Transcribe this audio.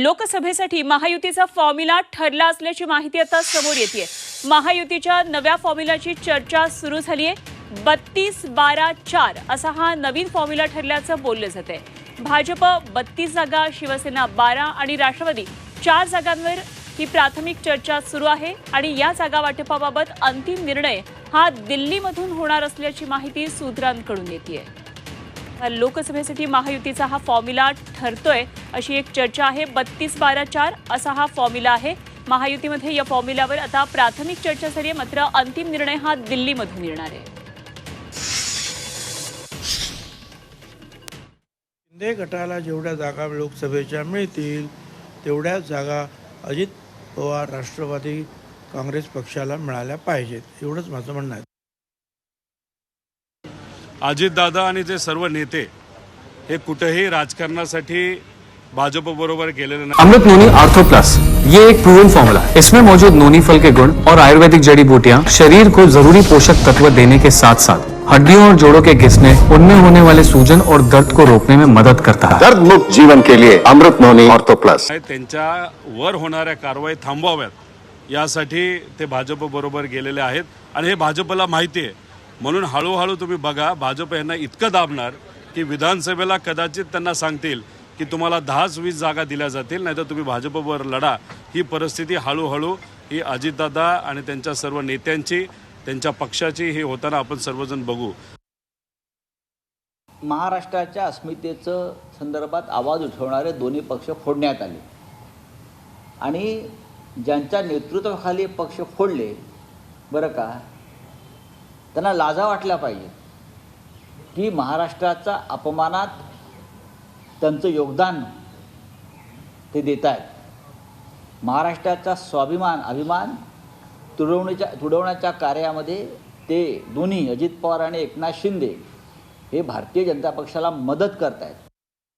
लोकसभेसाठी महायुतीचा फॉर्म्युला ठरला असल्याची माहिती आता समोर येते महायुतीच्या नव्या फॉर्म्युलाची चर्चा सुरू झाली आहे बत्तीस बारा चार असा हा नवीन फॉर्म्युला ठरल्याचं बोललं जात आहे भाजप बत्तीस जागा शिवसेना बारा आणि राष्ट्रवादी चार जागांवर ही प्राथमिक चर्चा सुरू आहे आणि या जागा वाटपाबाबत अंतिम निर्णय हा दिल्लीमधून होणार असल्याची माहिती सूत्रांकडून येते आहे लोकसभेसाठी महायुतीचा हा फॉर्म्युला ठरतोय अशी एक चर्चा आहे. बत्तीस बारा चार असा हा फॉर्म्युला आहे. महायुतीमध्ये या फॉर्म्युल्यावर आता प्राथमिक चर्चा झाली आहे. मात्र अंतिम निर्णय हा दिल्लीमधून येणार आहे. शिंदे गटाला जेवढ्या जागा लोकसभेच्या मिळतील तेवढ्याच जागा अजित पवार राष्ट्रवादी काँग्रेस पक्षाला मिळाल्या पाहिजेत. एवढंच माझं म्हणणं आहे. अजितदादा आणि ते सर्व नेते हे कुठेही राजकारणासाठी भाजप बरोबर गेलेले नाही. अमृत नोनी आर्थो प्लस ये एक प्रूवन फॉर्मूला इसमें मौजूद नोनी फल के गुण और आयुर्वेदिक जड़ी बूटियां शरीर को जरूरी पोषक तत्व देने के साथ साथ हड्डियों और जोड़ों के घिसने उनमें होने वाले सूजन और दर्द को रोकने में मदद करता है। दर्द मुक्त जीवन के लिए अमृत नोनी ऑर्थो प्लस त्यांच्या वर होणाऱ्या कारवाई थांबवाव्यात. यासाठी ते भाजप बरोबर गेलेले आहेत. आणि हे भाजपला माहिती आहे. म्हणून हळूहळू तुम्ही बघा भाजप यांना इतकं दाबणार की विधानसभेला कदाचित त्यांना सांगतील की तुम्हाला दहाच वीस जागा दिल्या जातील नाहीतर तुम्ही भाजपवर लढा. ही परिस्थिती हळूहळू ही अजितदादा आणि त्यांच्या सर्व नेत्यांची त्यांच्या पक्षाची हे होताना आपण सर्वजण बघू. महाराष्ट्राच्या अस्मितेचं संदर्भात आवाज उठवणारे दोन्ही पक्ष फोडण्यात आले. आणि ज्यांच्या नेतृत्वाखाली पक्ष फोडले बरं का त्यांना लाजा वाटल्या पाहिजे. की महाराष्ट्राचा अपमानात त्यांचं योगदान ते देत आहेत महाराष्ट्राचा स्वाभिमान अभिमान तुडवण्याच्या तुडवण्याच्या कार्यामध्ये ते दोन्ही अजित पवार आणि एकनाथ शिंदे हे भारतीय जनता पक्षाला मदत करत आहेत